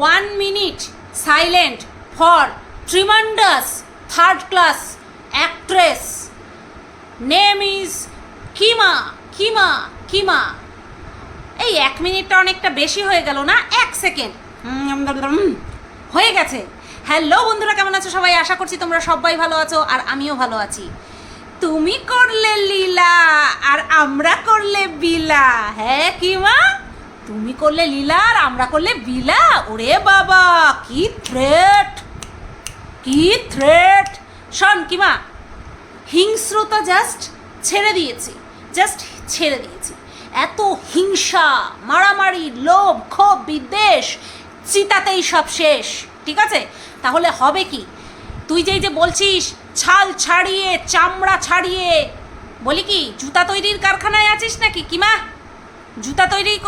One minute silent for tremendous third class actress name is কিমা কিমা কিমা এই এক মিনিটটা অনেকটা বেশি হয়ে গেল না? এক সেকেন্ড হয়ে গেছে। হ্যালো বন্ধুরা, কেমন আছো সবাই? আশা করছি তোমরা সবাই ভালো আছো আর আমিও ভালো আছি। তুমি করলে লীলা আর আমরা করলে বিলা। হ্যাঁ কিমা? তুমি করলে লীলা আর আমরা করলে বিলা ওরে বাবা, কি থ্রেট কি থ্রেট শোন কিমা, হিংস্রতা জাস্ট ছেড়ে দিয়েছি জাস্ট ছেড়ে দিয়েছি। এত হিংসা, মারামারি, লোভ, ক্ষোভ, বিদ্বেষ, চিতাতেই সব শেষ, ঠিক আছে? তাহলে হবে কি? তুই যেই যে বলছিস, ছাল ছাড়িয়ে, চামড়া ছাড়িয়ে, বলি কি, জুতা তৈরির কারখানায় আছিস নাকি কিমা? জুতা তৈরি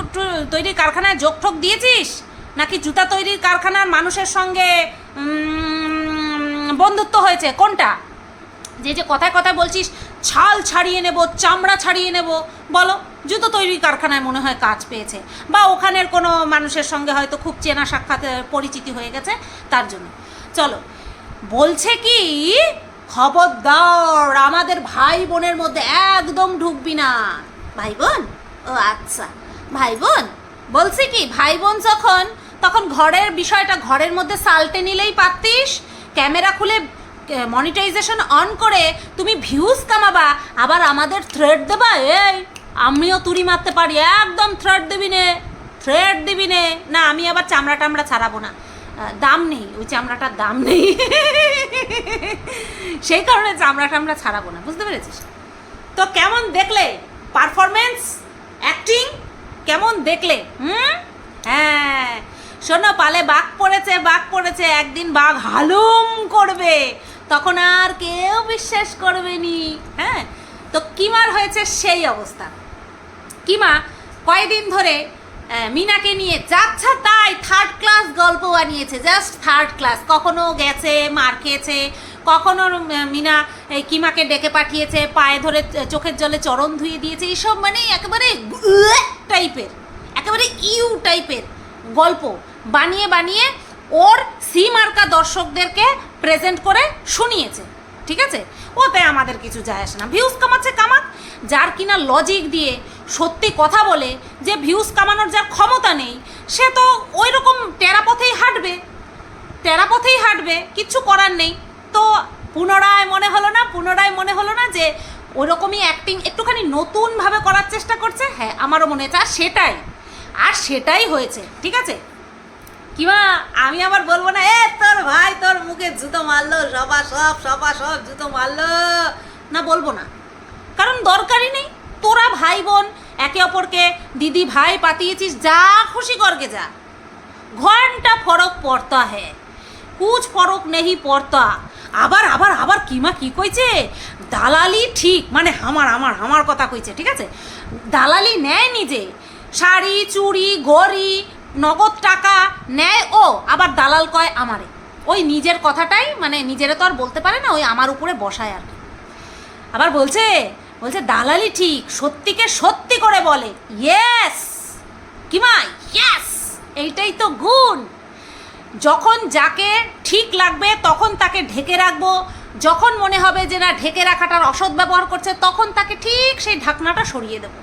তৈরির কারখানায় যোগ ঠোক দিয়েছিস? নাকি জুতা তৈরির কারখানার মানুষের সঙ্গে বন্ধুত্ব হয়েছে? কোনটা? যে যে কথায় কথায় বলছিস, ছাল ছাড়িয়ে নেব, চামড়া ছাড়িয়ে নেব, বলো। জুতো তৈরির কারখানায় মনে হয় কাজ পেয়েছে। বা ওখানের কোনো মানুষের সঙ্গে হয়তো খুব চেনা সাক্ষাৎ পরিচিতি হয়ে গেছে, তার জন্য। চলো। বলছে কি, খবরদার, আমাদের ভাই বোনের মধ্যে একদম ঢুকবি না। ভাই বোন? ও আচ্ছা ভাই বোন বলছি কি ভাই বোন যখন, তখন ঘরের বিষয়টা ঘরের মধ্যে সালটে নিলেই পারতিস, ক্যামেরা খুলে মনিটাইজেশন অন করে তুমি ভিউজ কামাবা, আবার আমাদের থ্রেড দেবা, এই, আমিও তুড়ি মারতে পারি, একদম থ্রেড দিবি নে থ্রেড দিবি নে। না, আমি আবার চামড়া টামড়া ছাড়াবো না। দাম নেই, ওই চামড়াটার দাম নেই। সেই কারণে চামড়া টামড়া ছাড়াবো না, বুঝতে পেরেছিস? তো কেমন দেখলে? পারফরমেন্স অ্যাক্টিং কেমন দেখলে? হুম? হ্যাঁ। শোনো, পালে বাঘ পড়েছে বাঘ পড়েছে, একদিন বাঘ হালুম করবে। তখন আর কেউ বিশ্বাস করবে নি। হ্যাঁ? তো কিমার হয়েছে সেই অবস্থা? কিমা কয়েকদিন ধরে মিনাকে নিয়ে যাচ্ছা, তাই থার্ড ক্লাস গল্প বানিয়েছে জাস্ট থার্ড ক্লাস কখনো গেছে, মার খেয়েছে, কখনো মিনা কিমাকে ডেকে পাঠিয়েছে, পায়ে ধরে চোখের জলে চরণ ধুয়ে দিয়েছে, এইসব মানে একেবারে টাইপের, একেবারে ইউ টাইপের গল্প বানিয়ে বানিয়ে ওর সি মার্কা দর্শকদেরকে প্রেজেন্ট করে শুনিয়েছে। ঠিক আছে? ওতে আমাদের কিছু যায় আসে না। ভিউজ কামাচ্ছে কামাক, যার কিনা লজিক দিয়ে সত্যি কথা বলে যে ভিউজ কামানোর যার ক্ষমতা নেই, সে তো ওই রকম টেরাপথেই হাঁটবে। টেরাপথেই হাঁটবে কিচ্ছু করার নেই। তো পুনরায় মনে হলো না, পুনরায় মনে হলো না যে ওরকমই অ্যাক্টিং একটুখানি নতুনভাবে করার চেষ্টা করছে? হ্যাঁ আমারও মনে হয়েছে, আর সেটাই আর সেটাই হয়েছে, ঠিক আছে? কিমা আমি আবার বলব না, এ, তোর ভাই তোর মুখে জুতো মারলো, সবা সব সবা সব জুতো মারলো। না, বলব না। কারণ দরকারই নেই। তোরা ভাই বোন, একে অপরকে দিদি ভাই পাতিয়েছিস, যা খুশি করকে যা। ঘণ্টা ফরক পড়তা হে, কুছ ফরক নেহি পড়তা আবার আবার আবার কিমা কি কইছে? দালালি ঠিক মানে আমার আমার আমার কথা কইছে, ঠিক আছে? দালালি নেয় নিজে। শাড়ি, চুড়ি গড়ি নগদ টাকা নেয় ও, আবার দালাল কয় আমারে। ওই নিজের কথাটাই মানে নিজেরা তো আর বলতে পারে না, ওই আমার উপরে বসায় আর আবার বলছে বলছে, দালালি ঠিক, সত্যিকে সত্যি করে বলে। ইয়েস কিমা ইয়েস এইটাই তো গুণ। যখন যাকে ঠিক লাগবে, তখন তাকে ঢেকে রাখব। যখন মনে হবে যে না, ঢেকে রাখাটার অসৎ ব্যবহার করছে, তখন তাকে ঠিক সেই ঢাকনাটা সরিয়ে দেবো।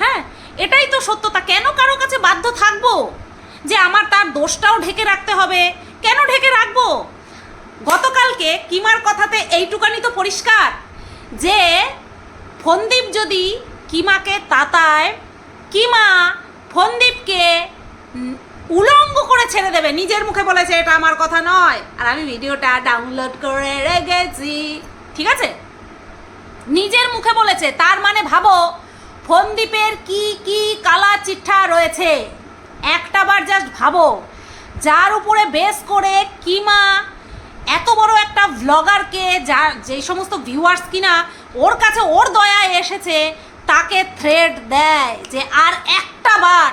হ্যাঁ? এটাই তো সত্যতা। কেন কারও কাছে বাধ্য থাকব? যে আমার তার দোষটাও ঢেকে রাখতে হবে। কেন ঢেকে রাখব? গতকালকে কিমার কথাতে এইটুকানি তো পরিষ্কার। যে ফন্দীপ যদি কিমাকে তাতায়, কিমা ফন্দীপকে উলঙ্গ করে ছেড়ে দেবে, নিজের মুখে বলেছে এটা আমার কথা নয়। আর আমি ভিডিওটা ডাউনলোড করে রেখেছি। ঠিক আছে? নিজের মুখে বলেছে, তার মানে ভাবো ফন্দীপের কি কি কালা চিঠা রয়েছে? একটা বার জাস্ট ভাবো। যার উপরে বেস করে কিমা এত বড় একটা ভ্লগারকে যা, যেই সমস্ত ভিউয়ার্স কিনা, ওর কাছে ওর দয়ায় এসেছে, তাকে থ্রেড দেয় যে আর একটা বার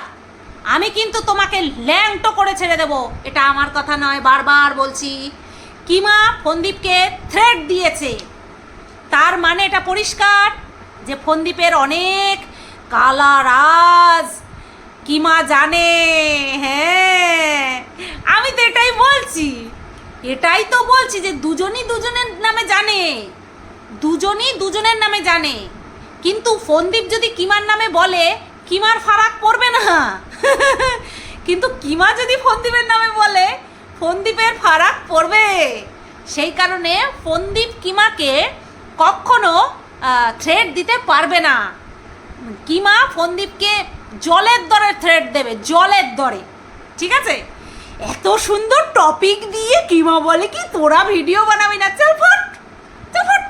আমি কিন্তু তোমাকে ল্যাংটো করে ছেড়ে দেব। এটা আমার কথা নয়, বারবার বলছি। কিমা ফন্দীপকে থ্রেড দিয়েছে। তার মানে এটা পরিষ্কার? যে ফন্দীপের অনেক কালা রাজ কিমা জানে? হ্যাঁ আমি তো এটাই বলছি। এটাই তো বলছি যে দুজনই দুজনের নামে জানে। দুজনই দুজনের নামে জানে। কিন্তু ফোনদীপ যদি কিমার নামে বলে, কিমার ফারাক পড়বে না? কিন্তু কিমা যদি ফোনদীপের নামে বলে, ফোনদীপের ফারাক পড়বে। সেই কারণে ফোনদীপ কিমাকে কখনো থ্রেড দিতে পারবে না। কিমা ফোনদীপকে জলের দরে থ্রেড দেবে, জলের দরে। ঠিক আছে? এত সুন্দর টপিক দিয়ে কিমা বলে কি তোরা ভিডিও বানাবি না? চল ফট ফট।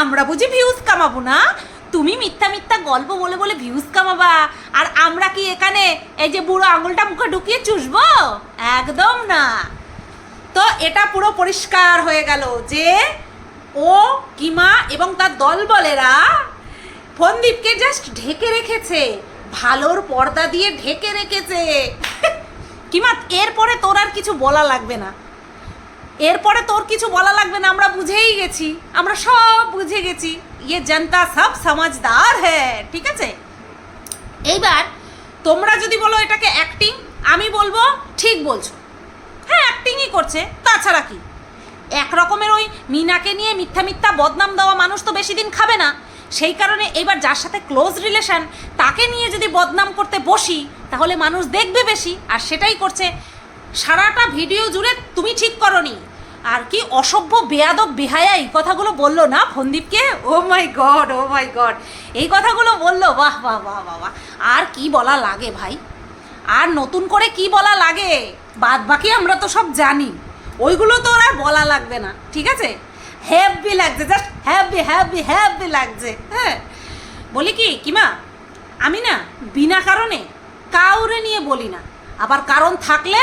আমরা বুঝি ভিউজ কামাবো না? তুমি মিথ্যা মিথ্যা গল্প বলে বলে ভিউজ কামাবা। আর আমরা কি এখানে এই যে বুড়ো আঙুলটা মুখে ঢুকিয়ে চুষবো? একদম না। তো এটা পুরো পরিষ্কার হয়ে গেল যে ও, কিমা এবং তার দলবলেরা ফন্দীপকে জাস্ট ঢেকে রেখেছে, ভালোর পর্দা দিয়ে ঢেকে রেখেছে। কিমা, এরপরে তোর আর কিছু বলা লাগবে না। এরপরে তোর কিছু বলা লাগবে না, আমরা বুঝেই গেছি, আমরা সব বুঝে গেছি। ইয়ে জনতা সব সমাজদার হ্যাঁ ঠিক আছে? এইবার তোমরা যদি বলো এটাকে অ্যাক্টিং আমি বলব ঠিক বলছো। হ্যাঁ অ্যাক্টিংই করছে, তাছাড়া কি? এক রকমের ওই মিনাকে নিয়ে মিথ্যা মিথ্যা বদনাম দেওয়া মানুষ তো বেশি দিন খাবে না। সেই কারণে এবার যার সাথে ক্লোজ রিলেশন তাকে নিয়ে যদি বদনাম করতে বসি, তাহলে মানুষ দেখবে বেশি। আর সেটাই করছে সারাটা ভিডিও জুড়ে তুমি ঠিক করনি। আর কি অসভ্য, বেয়াদব, বেহায়া এই কথাগুলো বলল না ফন্দীপকে? ও মাই গড ও মাই গড এই কথাগুলো বলল, বাহ বাহ বাহ বাহ বাহ। আর কি বলা লাগে ভাই? আর নতুন করে কি বলা লাগে? বাদ বাকি আমরা তো সব জানি। ওইগুলো তো ওর বলা লাগবে না, ঠিক আছে? হ্যাপি লাগছে জাস্ট হ্যাপি হ্যাপি হ্যাপি লাগছে হ্যাঁ? বলি কি, কিমা, আমি না বিনা কারণে কাউরে নিয়ে বলি না, আবার কারণ থাকলে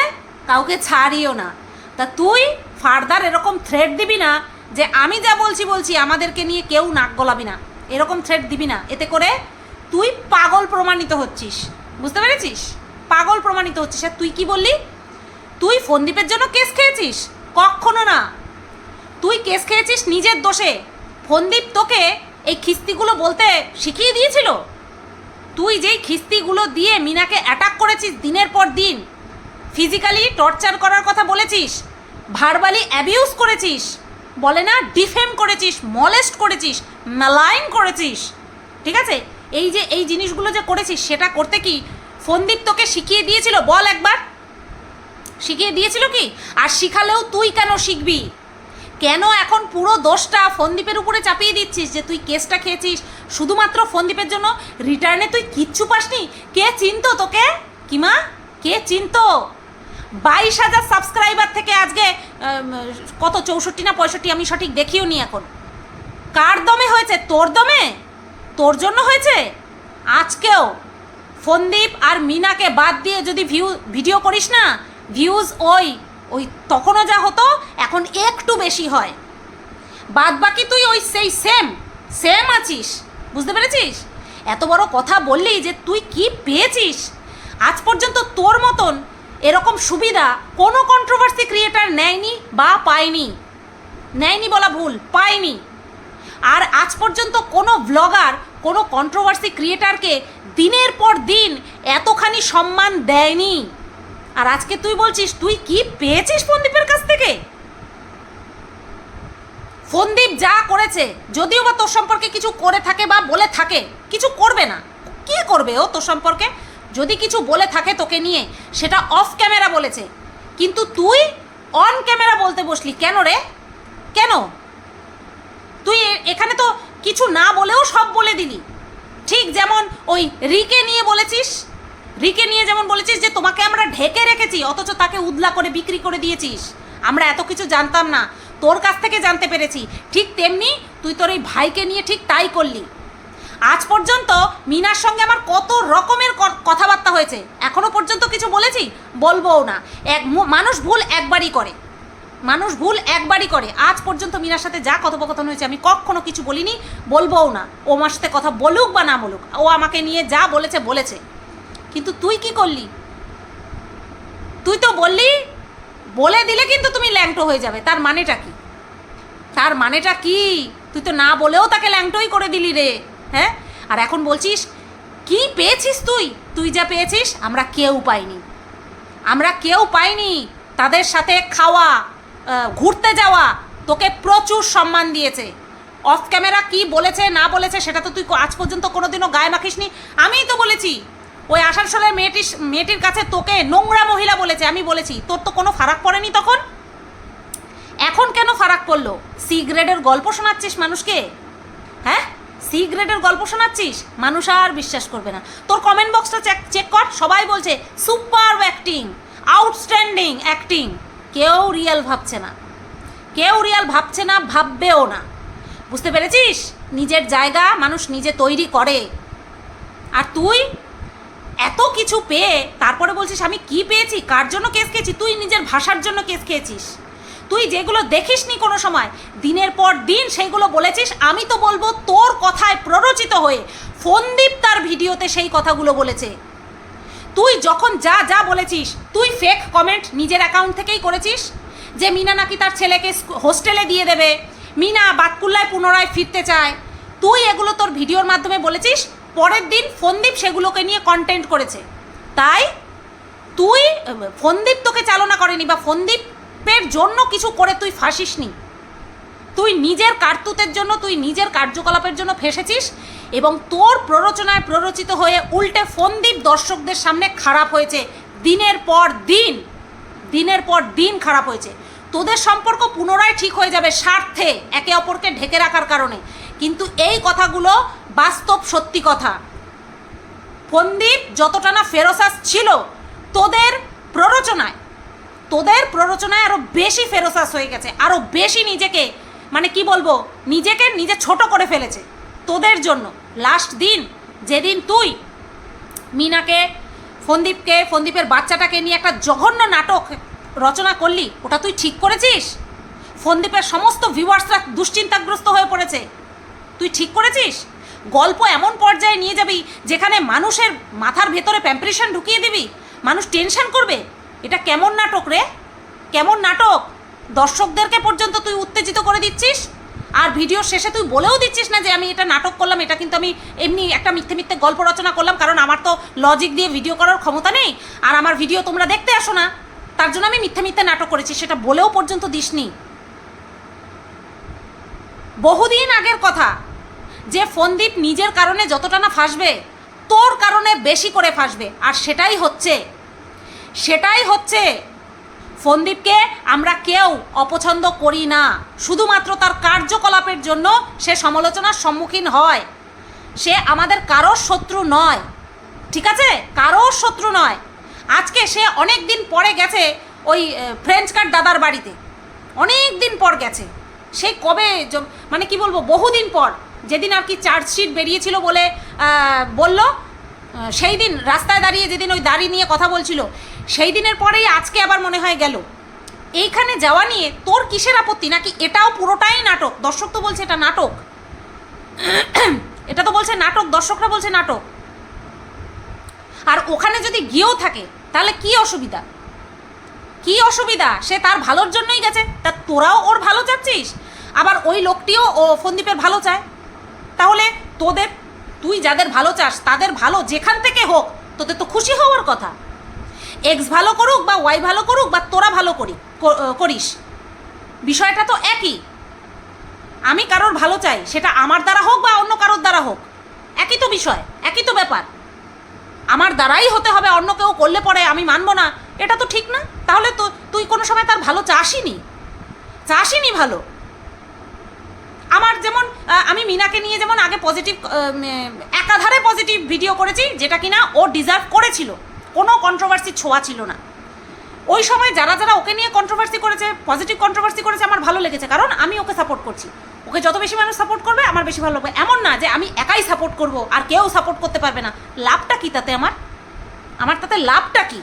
কাউকে ছাড়িও না। তা তুই ফার্দার এরকম থ্রেড দিবি না যে আমি যা বলছি বলছি, আমাদেরকে নিয়ে কেউ নাক গলাবি না। এরকম থ্রেড দিবি না, এতে করে তুই পাগল প্রমাণিত হচ্ছিস, বুঝতে পেরেছিস? পাগল প্রমাণিত হচ্ছিস, আর তুই কি বললি? তুই ফন্দীপের জন্য কেস খেয়েছিস? কখনো না। তুই কেস খেয়েছিস নিজের দোষে। ফন্দীপ তোকে এই খিস্তিগুলো বলতে শিখিয়ে দিয়েছিল। তুই যেই খিস্তিগুলো দিয়ে মিনাকে অ্যাটাক করেছিস দিনের পর দিন ফিজিক্যালি টর্চার করার কথা বলেছিস ভার্বালি অ্যাবিউজ করেছিস, বলে না ডিফেম করেছিস মলেস্ট করেছিস মেলাইন করেছিস। ঠিক আছে? এই যে এই জিনিসগুলো যে করেছিস, সেটা করতে কি ফন্দীপ তোকে শিখিয়ে দিয়েছিল? বল একবার। শিখিয়ে দিয়েছিল কি? আর শিখালেও তুই কেন শিখবি? কেন এখন পুরো দোষটা ফন্দীপের উপরে চাপিয়ে দিচ্ছিস যে তুই কেসটা খেয়েছিস? শুধুমাত্র ফন্দীপের জন্য রিটার্নে তুই কিচ্ছু পাসনি? কে চিনতো তোকে? কিমা কে চিনতো? বাইশ হাজার সাবস্ক্রাইবার থেকে আজকে কত, চৌষট্টি না পঁয়ষট্টি? আমি সঠিক দেখিও নি এখন। কার দমে হয়েছে? তোর দমে? তোর জন্য হয়েছে? আজকেও। ফন্দীপ আর মিনাকে বাদ দিয়ে যদি ভিউ ভিডিও করিস না ভিউজ ওই ওই তখনও যা হতো, এখন একটু বেশি হয়। বাদ বাকি তুই ওই সেই সেম সেম আছিস, বুঝতে পেরেছিস? এত বড় কথা বললি যে তুই কি পেয়েছিস? আজ পর্যন্ত তোর মতন এরকম সুবিধা কোনো কন্ট্রোভার্সি ক্রিয়েটার নেয়নি বা পায়নি। নেয়নি বলা ভুল, পায়নি। আর আজ পর্যন্ত কোনো ব্লগার কোনো কন্ট্রোভার্সি ক্রিয়েটারকে দিনের পর দিন এতখানি সম্মান দেয়নি। আর আজকে তুই বলছিস, তুই কি পেয়েছিস ফন্দীপের কাছ থেকে? ফন্দীপ যা করেছে, যদিও বা তোর সম্পর্কে কিছু করে থাকে বা বলে থাকে, কিছু করবে না। কি করবে ও তোর সম্পর্কে? যদি কিছু বলে থাকে তোকে নিয়ে, সেটা অফ ক্যামেরা বলেছে। কিন্তু তুই অন ক্যামেরা বলতে বসলি, কেন রে? কেন? তুই এখানে তো কিছু না বলেও সব বলে দিলি। ঠিক যেমন ওই রিকে নিয়ে বলেছিস রিকে নিয়ে যেমন বলেছিস যে তোমাকে আমরা ঢেকে রেখেছি, অথচ তাকে উদলা করে বিক্রি করে দিয়েছিস। আমরা এত কিছু জানতাম না। তোর কাছ থেকে জানতে পেরেছি। ঠিক তেমনি তুই তোর এই ভাইকে নিয়ে ঠিক তাই করলি। আজ পর্যন্ত মিনার সঙ্গে আমার কত রকমের কথাবার্তা হয়েছে। এখনও পর্যন্ত কিছু বলেছি? বলবোও না। এক মানুষ ভুল একবারই করে। মানুষ ভুল একবারই করে। আজ পর্যন্ত মিনার সাথে যা কথোপকথন হয়েছে আমি কখনো কিছু বলিনি। বলবোও না। ও সাথে কথা বলুক বা না বলুক, ও আমাকে নিয়ে যা বলেছে বলেছে। কিন্তু তুই কি করলি? তুই তো বললি, বলে দিলে কিন্তু তুমি ল্যাংটো হয়ে যাবে। তার মানেটা কি? তার মানেটা কি? তুই তো না বলেও তাকে ল্যাংটোই করে দিলি রে হ্যাঁ? আর এখন বলছিস, কি পেয়েছিস তুই? তুই যা পেয়েছিস, আমরা কেউ পাইনি। আমরা কেউ পাইনি তাদের সাথে খাওয়া ঘুরতে যাওয়া। তোকে প্রচুর সম্মান দিয়েছে। অফ ক্যামেরা কি বলেছে, না বলেছে, সেটা তো তুই আজ পর্যন্ত কোনোদিনও গায়ে মাখিসনি। আমিই তো বলেছি ওই আসানসোলের মেয়েটির মেয়েটির কাছে তোকে নোংরা মহিলা বলেছে, আমি বলেছি, তোর তো কোনো ফারাক পড়েনি তখন? এখন কেন ফারাক পড়ল? সি গ্রেডের গল্প শোনাচ্ছিস মানুষকে? হ্যাঁ? সি গ্রেডের গল্প শোনাচ্ছিস? মানুষ আর বিশ্বাস করবে না। তোর কমেন্ট বক্সটা চেক চেক কর, সবাই বলছে সুপার অ্যাক্টিং আউটস্ট্যান্ডিং অ্যাক্টিং কেউ রিয়েল ভাবছে না। কেউ রিয়াল ভাবছে না, ভাববেও না। বুঝতে পেরেছিস? নিজের জায়গা মানুষ নিজে তৈরি করে। আর তুই এত কিছু পেয়ে তারপরে বলছিস, আমি কি পেয়েছি? কার জন্য কেস খেয়েছি? তুই নিজের ভাষার জন্য কেস খেয়েছিস। তুই যেগুলো দেখিসনি কোনো সময়, দিনের পর দিন সেইগুলো বলেছিস, আমি তো বলব তোর কথায় প্ররোচিত হয়ে ফোনদীপ তার ভিডিওতে সেই কথাগুলো বলেছে। তুই যখন যা যা বলেছিস, তুই ফেক কমেন্ট নিজের অ্যাকাউন্ট থেকেই করেছিস যে মিনা নাকি তার ছেলেকে হোস্টেলে দিয়ে দেবে। মিনা বাতকুল্লায় পুনরায় ফিরতে চায়। তুই এগুলো তোর ভিডিওর মাধ্যমে বলেছিস পরের দিন ফোনদীপ সেগুলোকে নিয়ে কন্টেন্ট করেছে। তাই তুই ফোনদীপ তোকে চালনা করেনি বা ফোনদীপের জন্য কিছু করে তুই ফাঁসিসনি। তুই নিজের কার্তুতের জন্য, তুই নিজের কার্যকলাপের জন্য ফেসেছিস এবং তোর প্ররোচনায় প্ররোচিত হয়ে উল্টে ফোনদীপ দর্শকদের সামনে খারাপ হয়েছে। দিনের পর দিন, দিনের পর দিন খারাপ হয়েছে। তোদের সম্পর্ক পুনরায় ঠিক হয়ে যাবে স্বার্থে একে অপরকে ঢেকে রাখার কারণে। কিন্তু এই কথাগুলো বাস্তব সত্যি কথা। ফন্দীপ যতটা না ফেরোসাস ছিল, তোদের প্ররোচনায় তোদের প্ররোচনায় আরও বেশি ফেরোসাস হয়ে গেছে আরও বেশি নিজেকে মানে কি বলব, নিজেকে নিজে ছোট করে ফেলেছে, তোদের জন্য। লাস্ট দিন, যেদিন তুই মিনাকে ফন্দীপকে ফন্দীপের বাচ্চাটাকে নিয়ে একটা জঘন্য নাটক রচনা করলি, ওটা তুই ঠিক করেছিস? ফন্দীপের সমস্ত ভিউয়ার্সরা দুশ্চিন্তাগ্রস্ত হয়ে পড়েছে। তুই ঠিক করেছিস? গল্প এমন পর্যায়ে নিয়ে যাবি যেখানে মানুষের মাথার ভেতরে প্যাম্পারেশন ঢুকিয়ে দিবি। মানুষ টেনশন করবে, এটা কেমন নাটক রে? কেমন নাটক? দর্শকদেরকে পর্যন্ত তুই উত্তেজিত করে দিচ্ছিস? আর ভিডিও শেষে তুই বলেও দিচ্ছিস না যে আমি এটা নাটক করলাম, এটা কিন্তু আমি এমনি একটা মিথ্যে মিথ্যে গল্প রচনা করলাম, কারণ আমার তো লজিক দিয়ে ভিডিও করার ক্ষমতা নেই। আর আমার ভিডিও তোমরা দেখতে আসো না। তার জন্য আমি মিথ্যে মিথ্যে নাটক করেছি, সেটা বলেও পর্যন্ত দিসনি। বহুদিন আগের কথা। যে ফন্দীপ নিজের কারণে যতটা না ফাঁসবে, তোর কারণে বেশি করে ফাঁসবে। আর সেটাই হচ্ছে সেটাই হচ্ছে, ফন্দীপকে আমরা কেউ অপছন্দ করি না। শুধুমাত্র তার কার্যকলাপের জন্য সে সমালোচনার সম্মুখীন হয়। সে আমাদের কারোর শত্রু নয়। ঠিক আছে? কারোর শত্রু নয়। আজকে সে অনেক দিন পরে গেছে ওই ফ্রেঞ্চ কাট দাদার বাড়িতে। অনেক দিন পর গেছে। সে কবে মানে কি বলব, বহুদিন পর। যেদিন আর কি চার্জশিট বেরিয়েছিল বলে বলল সেই দিন রাস্তায় দাঁড়িয়ে যেদিন ওই দাড়ি নিয়ে কথা বলছিল, সেই দিনের পরেই আজকে আবার মনে হয় গেল। এইখানে যাওয়া নিয়ে তোর কিসের আপত্তি? নাকি এটাও পুরোটাই নাটক? দর্শক তো বলছে এটা নাটক। এটা তো বলছে নাটক, দর্শকরা বলছে নাটক। আর ওখানে যদি গিয়েও থাকে, তাহলে কি অসুবিধা? কি অসুবিধা? সে তার ভালোর জন্যই গেছে। তা তোরাও ওর ভালো চাচ্ছিস? আবার ওই লোকটিও ও ফন্দীপের ভালো চায়। তাহলে তোদের, তুই যাদের ভালো চাস, তাদের ভালো যেখান থেকে হোক, তোদের তো খুশি হওয়ার কথা। এক্স ভালো করুক বা ওয়াই ভালো করুক বা তোরা ভালো করি করিস। বিষয়টা তো একই। আমি কারোর ভালো চাই, সেটা আমার দ্বারা হোক বা অন্য কারোর দ্বারা হোক। একই তো বিষয়, একই তো ব্যাপার। আমার দ্বারাই হতে হবে, অন্য কেউ করলে পরে আমি মানব না। এটা তো ঠিক না। তাহলে তো তুই কোনো সময় তার ভালো চাসিনি চাসিনি ভালো। আমার যেমন আমি মিনাকে নিয়ে যেমন আগে পজিটিভ একাধারে পজিটিভ ভিডিও করেছি, যেটা কিনা ও ডিজার্ভ করেছিল। কোনো কন্ট্রোভার্সি ছোঁয়া ছিল না। ওই সময় যারা যারা ওকে নিয়ে কন্ট্রোভার্সি করেছে পজিটিভ কন্ট্রোভার্সি করেছে, আমার ভালো লেগেছে। কারণ আমি ওকে সাপোর্ট করছি। ওকে যত বেশি মানুষ সাপোর্ট করবে, আমার বেশি ভালো লাগবে। এমন না যে আমি একাই সাপোর্ট করব, আর কেউ সাপোর্ট করতে পারবে না। লাভটা কি তাতে আমার? আমার তাতে লাভটা কি?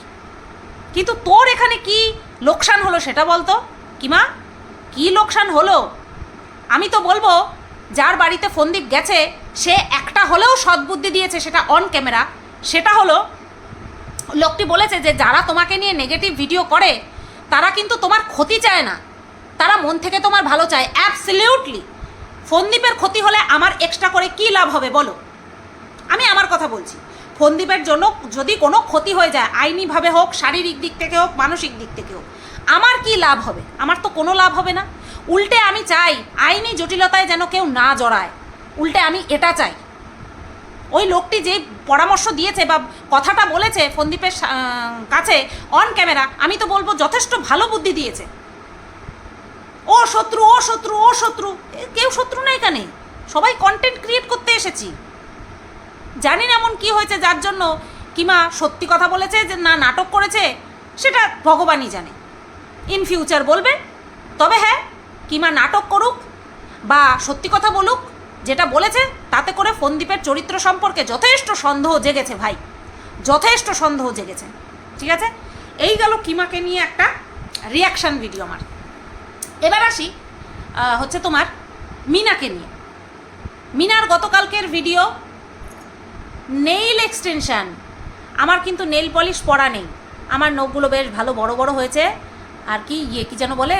কিন্তু তোর এখানে কি লোকসান হলো সেটা বলতো? কিমা কি লোকসান হলো? আমি তো বলব, যার বাড়িতে ফন্দীপ গেছে, সে একটা হলেও সদ্বুদ্ধি দিয়েছে সেটা অন ক্যামেরা সেটা হলো, লোকটি বলেছে যে যারা তোমাকে নিয়ে নেগেটিভ ভিডিও করে, তারা কিন্তু তোমার ক্ষতি চায় না। তারা মন থেকে তোমার ভালো চায়। অ্যাবসলিউটলি ফন্দীপের ক্ষতি হলে আমার এক্সট্রা করে কি লাভ হবে বলো? আমি আমার কথা বলছি। ফন্দীপের জন্য যদি কোনো ক্ষতি হয়ে যায়, আইনিভাবে হোক, শারীরিক দিক থেকে হোক, মানসিক দিক থেকে হোক, আমার কি লাভ হবে? আমার তো কোনো লাভ হবে না। উল্টে আমি চাই, আইনি জটিলতায় যেন কেউ না জড়ায়। উল্টে আমি এটা চাই। ওই লোকটি যে পরামর্শ দিয়েছে বা কথাটা বলেছে ফন্দীপের কাছে অন ক্যামেরা আমি তো বলব যথেষ্ট ভালো বুদ্ধি দিয়েছে। ও শত্রু ও শত্রু ও শত্রু কেউ শত্রু না এখানে। সবাই কন্টেন্ট ক্রিয়েট করতে এসেছি। জানি না এমন কি হয়েছে যার জন্য কিমা সত্যি কথা বলেছে যে না নাটক করেছে, সেটা ভগবানই জানে। ইন ফিউচার বলবে, তবে হ্যাঁ কিমা নাটক করুক বা সত্যি কথা বলুক, যেটা বলেছে, তাতে করে ফন্দীপের চরিত্র সম্পর্কে যথেষ্ট সন্দেহ জেগেছে ভাই। যথেষ্ট সন্দেহ জেগেছে। ঠিক আছে? এই গেল কিমাকে নিয়ে একটা রিয়াকশান ভিডিও আমার। এবার আসি হচ্ছে তোমার মিনাকে নিয়ে। মিনার গতকালকের ভিডিও নেইল এক্সটেনশন আমার কিন্তু নেল পলিশ পরা নেই। আমার নখগুলো বেশ ভালো বড় বড় হয়েছে। আর কি ইয়ে কি যেন বলে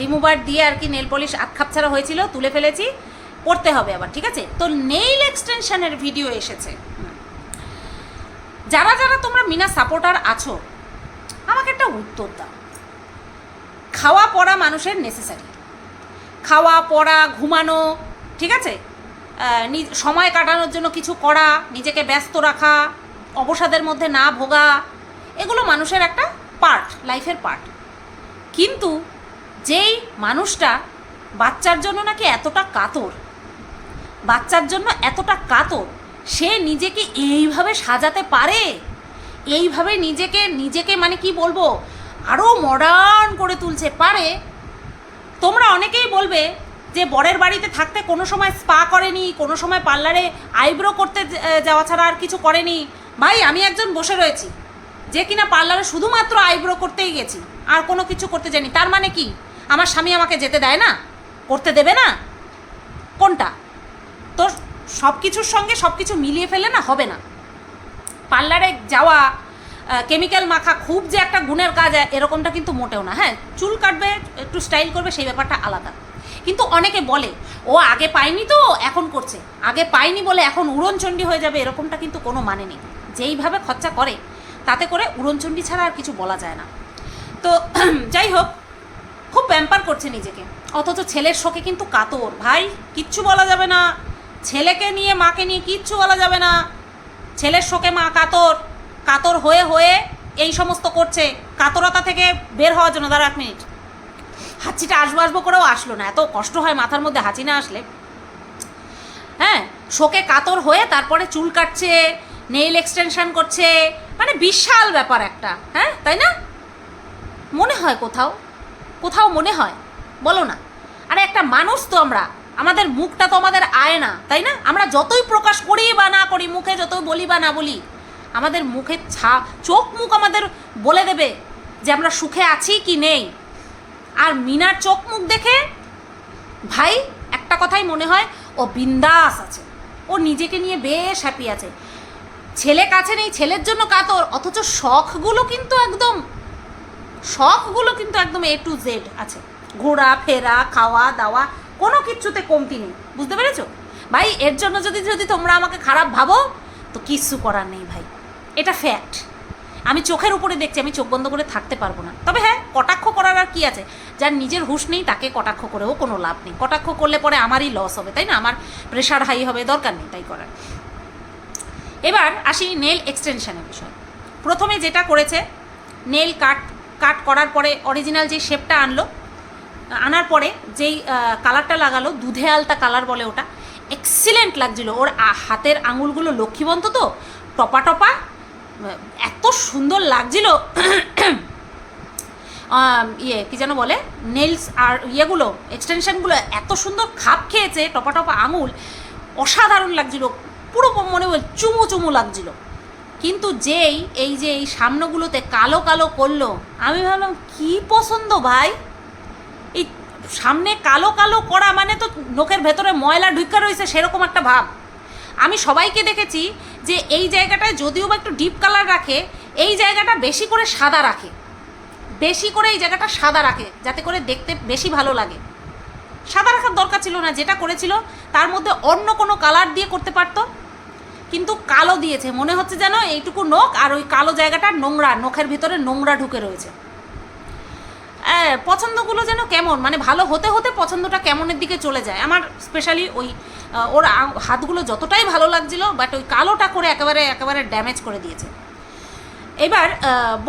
রিমুভার দিয়ে আর কি নেল পলিশ আক্ষাপ ছাড়া হয়েছিল, তুলে ফেলেছি পড়তে হবে আবার, ঠিক আছে? তো নেইল এক্সটেনশনের ভিডিও এসেছে। যারা যারা তোমরা মিনা সাপোর্টার আছো, আমাকে একটা উত্তর দাও। খাওয়া পড়া মানুষের নেসেসারি খাওয়া পড়া, ঘুমানো, ঠিক আছে? সময় কাটানোর জন্য কিছু করা, নিজেকে ব্যস্ত রাখা, অবসাদের মধ্যে না ভোগা, এগুলো মানুষের একটা পার্ট লাইফের পার্ট কিন্তু যেই মানুষটা বাচ্চার জন্য নাকি এতটা কাতর, বাচ্চার জন্য এতটা কাতর, সে নিজেকে এইভাবে সাজাতে পারে? এইভাবে নিজেকে নিজেকে মানে কি বলব আরও মডার্ন করে তুলছে, পারে? তোমরা অনেকেই বলবে যে বরের বাড়িতে থাকতে কোনো সময় স্পা করেনি, কোনো সময় পার্লারে আইব্রো করতে যাওয়া ছাড়া আর কিছু করেনি। ভাই, আমি একজন বসে রয়েছি, যে কিনা পার্লারে শুধুমাত্র আইব্রো করতেই গেছি, আর কোনো কিছু করতে জানি তার মানে কি? আমার স্বামী আমাকে যেতে দেয় না? করতে দেবে না? কোনটা? তো সব কিছুর সঙ্গে সব কিছু মিলিয়ে ফেলে না হবে না। পার্লারে যাওয়া কেমিক্যাল মাখা খুব যে একটা গুণের কাজ এরকমটা কিন্তু মোটেও না। হ্যাঁ চুল কাটবে, একটু স্টাইল করবে, সেই ব্যাপারটা আলাদা। কিন্তু অনেকে বলে, ও আগে পায়নি তো, এখন করছে। আগে পায়নি বলে এখন উড়নচণ্ডী হয়ে যাবে, এরকমটা কিন্তু কোনো মানে নেই। যেইভাবে খরচা করে, তাতে করে উড়নচণ্ডী ছাড়া আর কিছু বলা যায় না। তো, যাই হোক খুব প্যাম্পার করছে নিজেকে। অথচ ছেলের শোকে কিন্তু কাতর। ভাই, কিচ্ছু বলা যাবে না। ছেলেকে নিয়ে, মাকে নিয়ে কিচ্ছু বলা যাবে না। ছেলের শোকে মা কাতর। কাতর হয়ে হয়ে এই সমস্ত করছে। কাতরতা থেকে বের হওয়ার জন্য দাঁড়া এক মিনিট। হাঁচিটা আসব আসব করেও আসলো না। এত কষ্ট হয় মাথার মধ্যে হাঁচি না আসলে। হ্যাঁ শোকে কাতর হয়ে তারপরে চুল কাটছে নেইল এক্সটেনশন করছে। মানে বিশাল ব্যাপার একটা। হ্যাঁ তাই না? মনে হয় কোথাও। কোথাও মনে হয়? বলো না। আরে একটা মানুষ তো আমরা। আমাদের মুখটা তো আমাদের আয় না, তাই না? আমরা যতই প্রকাশ করি বা না করি, মুখে যতই বলি বা না বলি, আমাদের মুখে ছা, চোখ মুখ আমাদের বলে দেবে যে আমরা সুখে আছি কি নেই। আর মিনার চোখ মুখ দেখে ভাই একটা কথাই মনে হয়, ও বিন্দাস আছে। ও নিজেকে নিয়ে বেশ হ্যাপি আছে। ছেলে কাছে নেই, ছেলের জন্য কাতর, অথচ শখগুলো কিন্তু একদম শখগুলো কিন্তু একদম এ টু জেড আছে। ঘোরা, ফেরা, খাওয়া, দাওয়া, কোনো কিচ্ছুতে কমতি নেই। বুঝতে পেরেছ? ভাই, এর জন্য যদি যদি তোমরা আমাকে খারাপ ভাবো, তো কিচ্ছু করার নেই ভাই। এটা ফ্যাক্ট আমি চোখের উপরে দেখছি, আমি চোখ বন্ধ করে থাকতে পারব না। তবে হ্যাঁ কটাক্ষ করার আর কি আছে? যার নিজের হুঁশ নেই, তাকে কটাক্ষ করেও কোনো লাভ নেই। কটাক্ষ করলে পরে আমারই লস হবে, তাই না? আমার প্রেশার হাই হবে, দরকার নেই তাই করার। এবার আসি নেল এক্সটেনশনের বিষয়। প্রথমে যেটা করেছে নেল কাট কাট করার পরে অরিজিনাল যে শেপটা আনলো, আনার পরে যেই কালারটা লাগালো দুধে আলতা কালার বলে ওটা এক্সিলেন্ট লাগছিল। ওর হাতের আঙুলগুলো লক্ষ্মীবন্ত তো, টপা টপা এত সুন্দর লাগছিল। ইয়ে কি যেন বলে নেলস আর ইয়েগুলো এক্সটেনশনগুলো এত সুন্দর খাপ খেয়েছে, টপা টপা আঙুল, অসাধারণ লাগছিল, পুরো মনে হয় চুমু চুমু লাগছিল। কিন্তু যেই, এই যে এই সামনেগুলোতে কালো কালো করল, আমি ভাবলাম, কি পছন্দ ভাই? এই সামনে কালো কালো করা মানে তো নোকের ভেতরে ময়লা ঢুকা রয়েছে, সেরকম একটা ভাব। আমি সবাইকে দেখেছি যে এই জায়গাটায় যদিও বা একটু ডিপ কালার রাখে, এই জায়গাটা বেশি করে সাদা রাখে। বেশি করে এই জায়গাটা সাদা রাখে, যাতে করে দেখতে বেশি ভালো লাগে। সাদা রাখার দরকার ছিল না, যেটা করেছিল, তার মধ্যে অন্য কোনো কালার দিয়ে করতে পারতো। কিন্তু কালো দিয়েছে। মনে হচ্ছে যেন এইটুকু নখ আর ওই কালো জায়গাটা নোংরা, নখের ভিতরে নোংরা ঢুকে রয়েছে। পছন্দগুলো যেন কেমন? মানে ভালো হতে হতে পছন্দটা কেমনের দিকে চলে যায়? আমার স্পেশালি ওই ওর হাতগুলো যতটাই ভালো লাগছিল বাট ওই কালোটা করে একেবারে একেবারে ড্যামেজ করে দিয়েছে। এবার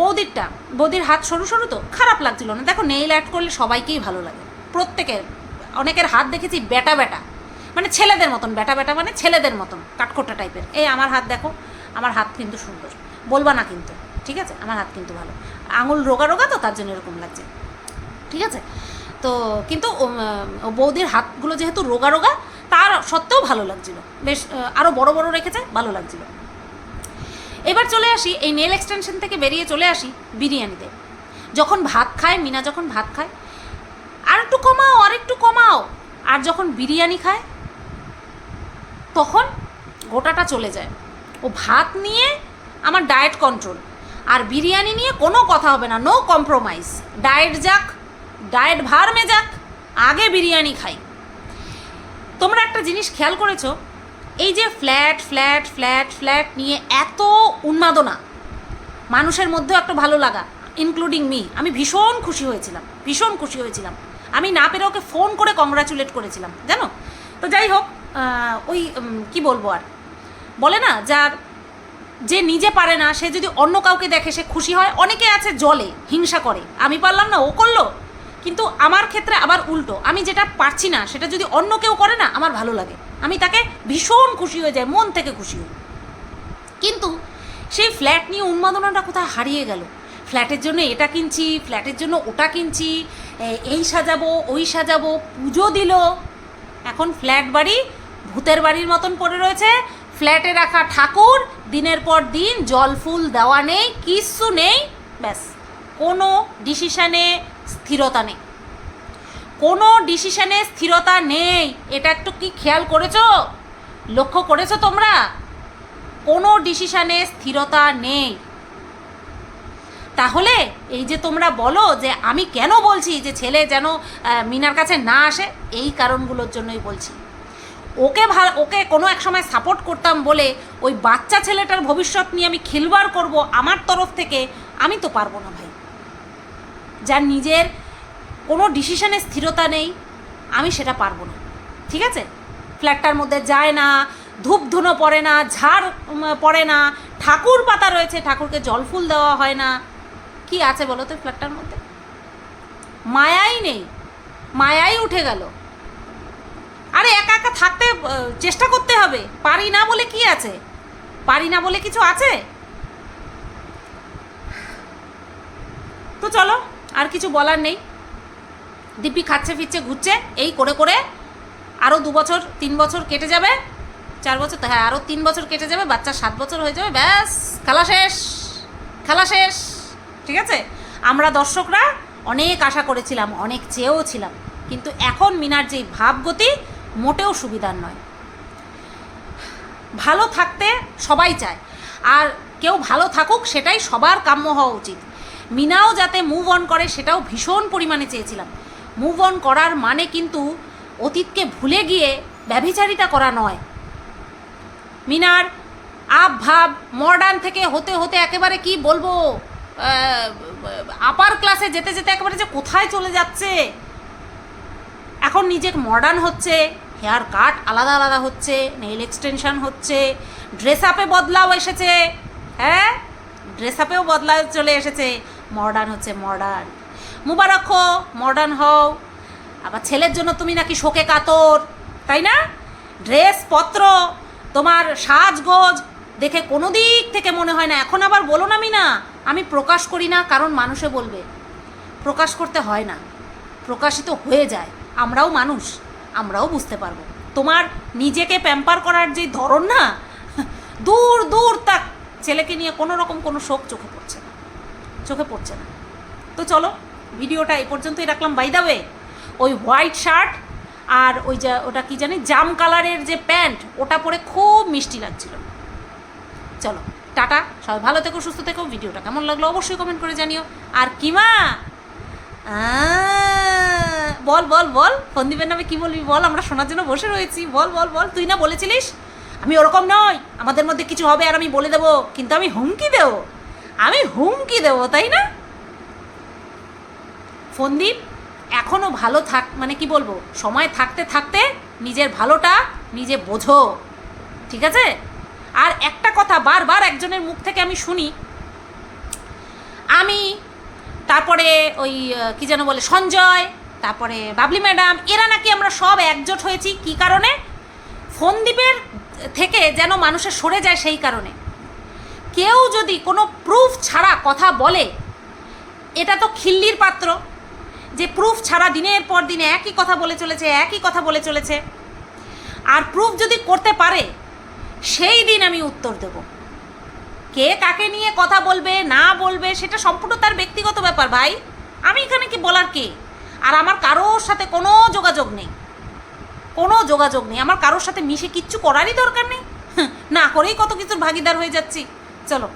বৌদিরটা। বৌদির হাত সরু সরু তো? খারাপ লাগছিল না। দেখো নেইল অ্যাড করলে সবাইকেই ভালো লাগে। প্রত্যেকের, অনেকের হাত দেখেছি বেটা বেটা মানে ছেলেদের মতন বেটা বেটা মানে ছেলেদের মতন, কাঠখোট্টা টাইপের। এই আমার হাত দেখো, আমার হাত কিন্তু সুন্দর। বলবা না কিন্তু, ঠিক আছে? আমার হাত কিন্তু ভালো। আঙুল রোগা রোগা তো, তার জন্য এরকম লাগছে। ঠিক আছে? তো কিন্তু বৌদির হাতগুলো যেহেতু রোগা রোগা, তার সত্ত্বেও ভালো লাগছিল। বেশ আরও বড় বড় রেখেছে, ভালো লাগছিল। এবার চলে আসি, এই নেল এক্সটেনশন থেকে বেরিয়ে চলে আসি বিরিয়ানিতে। যখন ভাত খায়, মিনা যখন ভাত খায় আর একটু কমাও আর একটু কমাও। আর যখন বিরিয়ানি খায় তখন গোটাটা চলে যায়। ও ভাত নিয়ে আমার ডায়েট কন্ট্রোল আর বিরিয়ানি নিয়ে কোনো কথা হবে না নো কম্প্রোমাইজ ডায়েট যাক ডায়েট ভার মে যাক আগে বিরিয়ানি খাই। তোমরা একটা জিনিস খেয়াল করেছ? এই যে ফ্ল্যাট ফ্ল্যাট ফ্ল্যাট ফ্ল্যাট নিয়ে এত উন্মাদনা, মানুষের মধ্যেও একটা ভালো লাগা ইনক্লুডিং মি আমি ভীষণ খুশি হয়েছিলাম, ভীষণ খুশি হয়েছিলাম। আমি না পেরে ওকে ফোন করে কংগ্রাচুলেট করেছিলাম, জানো? তো যাই হোক ওই কি বলব আর? বলে না, যার যে নিজে পারে না, সে যদি অন্য কাউকে দেখে সে খুশি হয়, অনেকে আছে জলে, হিংসা করে। আমি পারলাম না, ও করল। কিন্তু আমার ক্ষেত্রে আবার উল্টো। আমি যেটা পারছি না, সেটা যদি অন্য কেউ করে না, আমার ভালো লাগে। আমি তাকে ভীষণ খুশি হয়ে যায় মন থেকে খুশি হই। কিন্তু সেই ফ্ল্যাট নিয়ে উন্মাদনাটা কোথায় হারিয়ে গেল? ফ্ল্যাটের জন্য এটা কিনছি, ফ্ল্যাটের জন্য ওটা কিনছি এই সাজাবো, ওই সাজাবো, পুজো দিল। এখন ফ্ল্যাট বাড়ি ভূতের বাড়ির মতন পড়ে রয়েছে। ফ্ল্যাটে রাখা ঠাকুর, দিনের পর দিন জল, ফুল দেওয়া নেই, কিচ্ছু নেই, ব্যাস। কোনো ডিসিশানে স্থিরতা নেই। কোনো ডিসিশানে স্থিরতা নেই। এটা একটু কি খেয়াল করেছ? লক্ষ্য করেছ তোমরা? কোনো ডিসিশানে স্থিরতা নেই। তাহলে এই যে তোমরা বলো যে আমি কেন বলছি যে ছেলে যেন মিনার কাছে না আসে, এই কারণগুলোর জন্যই বলছি। ওকে ভালো, ওকে কোনো এক সময় সাপোর্ট করতাম বলে ওই বাচ্চা ছেলেটার ভবিষ্যৎ নিয়ে আমি খেলবার করব আমার তরফ থেকে, আমি তো পারব না ভাই। যার নিজের কোনো ডিসিশনে স্থিরতা নেই, আমি সেটা পারব না। ঠিক আছে? ফ্ল্যাটটার মধ্যে যায় না, ধূপ ধুনো পড়ে না, ঝাড় পড়ে না, ঠাকুর পাতা রয়েছে, ঠাকুরকে জল ফুল দেওয়া হয় না। কি আছে বলো তো ফ্ল্যাটটার মধ্যে? মায়াই নেই, মায়াই উঠে গেল। আরে একা একা থাকতে চেষ্টা করতে হবে। পারি না বলে কি আছে? পারি না বলে কিছু আছে? তো চলো, আর কিছু বলার নেই। দিব্যি খাচ্ছে, ফিরছে, ঘুরছে, এই করে করে আরও দু বছর, তিন বছর কেটে যাবে। চার বছর তো হ্যাঁ আরও তিন বছর কেটে যাবে, বাচ্চা সাত বছর হয়ে যাবে, ব্যাস, খেলা শেষ খেলা শেষ, ঠিক আছে? আমরা দর্শকরা অনেক আশা করেছিলাম, অনেক চেয়েও ছিলাম। কিন্তু এখন মিনার যেই ভাবগতি মোটেও সুবিধার নয়। ভালো থাকতে সবাই চায়, আর কেউ ভালো থাকুক সেটাই সবার কাম্য হওয়া উচিত। মিনাও যাতে মুভ অন করে সেটাও ভীষণ পরিমাণে চেয়েছিলাম। মুভ অন করার মানে কিন্তু অতীতকে ভুলে গিয়ে ব্যভিচারিতা করা নয়। মিনার আপ ভাব মডার্ন থেকে হতে হতে একেবারে কি বলব আপার ক্লাসে যেতে যেতে একেবারে যে কোথায় চলে যাচ্ছে। এখন নিজে মডার্ন হচ্ছে হেয়ার কাট আলাদা আলাদা হচ্ছে নেইল এক্সটেনশন হচ্ছে ড্রেস আপে বদলাও এসেছে হ্যাঁ? ড্রেস আপেও বদলা চলে এসেছে মডার্ন হচ্ছে মডার্ন মুবারক হো মডার্ন হও। আবার ছেলের জন্য তুমি নাকি শোকে কাতর, তাই না? ড্রেস পত্র, তোমার সাজগোজ, দেখে কোনো দিক থেকে মনে হয় না, এখন আবার বলো না আমি না আমি প্রকাশ করি না, কারণ মানুষে বলবে। প্রকাশ করতে হয় না, প্রকাশিত হয়ে যায়, আমরাও মানুষ। আমরাও বুঝতে পারব। তোমার নিজেকে প্যাম্পার করার যে ধরন না দূর দূর তাক ছেলেকে নিয়ে কোনো রকম কোনো শোক চোখে পড়ছে না চোখে পড়ছে না। তো চলো ভিডিওটা এই পর্যন্তই রাখলাম। বাই দা ওয়ে ওই হোয়াইট শার্ট আর ওই যা ওটা কি জানি জাম কালারের যে প্যান্ট ওটা পরে খুব মিষ্টি লাগছিল। চলো টাটা সবাই ভালো থেকো সুস্থ থেকো। ভিডিওটা কেমন লাগল অবশ্যই কমেন্ট করে জানিও। আর কিমা? আহ, বল বল বল। সন্দীপের নামে কি বলবি বল? আমরা শোনার জন্য বসে রয়েছি। বল বল বল। তুই না বলেছিলিস? আমি ওরকম নয় আমাদের মধ্যে কিছু হবে আর আমি বলে দেবো। কিন্তু আমি হুমকি দেবো। আমি হুমকি দেবো, তাই না? ফন্দীপ এখনও ভালো থাক মানে কি বলব? সময় থাকতে থাকতে নিজের ভালোটা নিজে বোঝো। ঠিক আছে? আর একটা কথা বারবার একজনের মুখ থেকে আমি শুনি। আমি, তারপরে ওই কি যেন বলে, সঞ্জয় তারপরে, বাবলি ম্যাডাম, এরা নাকি আমরা সব একজোট হয়েছি, কি কারণে? ফোনদ্বীপের থেকে যেন মানুষের সরে যায় সেই কারণে। কেউ যদি কোনো প্রুফ ছাড়া কথা বলে, এটা তো খিল্লির পাত্র, যে প্রুফ ছাড়া দিনের পর দিন একই কথা বলে চলেছে, একই কথা বলে চলেছে। আর প্রুফ যদি করতে পারে, সেই দিন আমি উত্তর দেব। কে কাকে নিয়ে কথা বলবে, না বলবে, সেটা সম্পূর্ণ তার ব্যক্তিগত ব্যাপার ভাই। আমি এখানে কি বলার কে? আর আমার কারোর সাথে কোনো যোগাযোগ নেই। কোনো যোগাযোগ নেই। আমার কারোর সাথে মিশে কিচ্ছু করারই দরকার নেই। না করেই কত কিছুর ভাগিদার হয়ে যাচ্ছি। চলো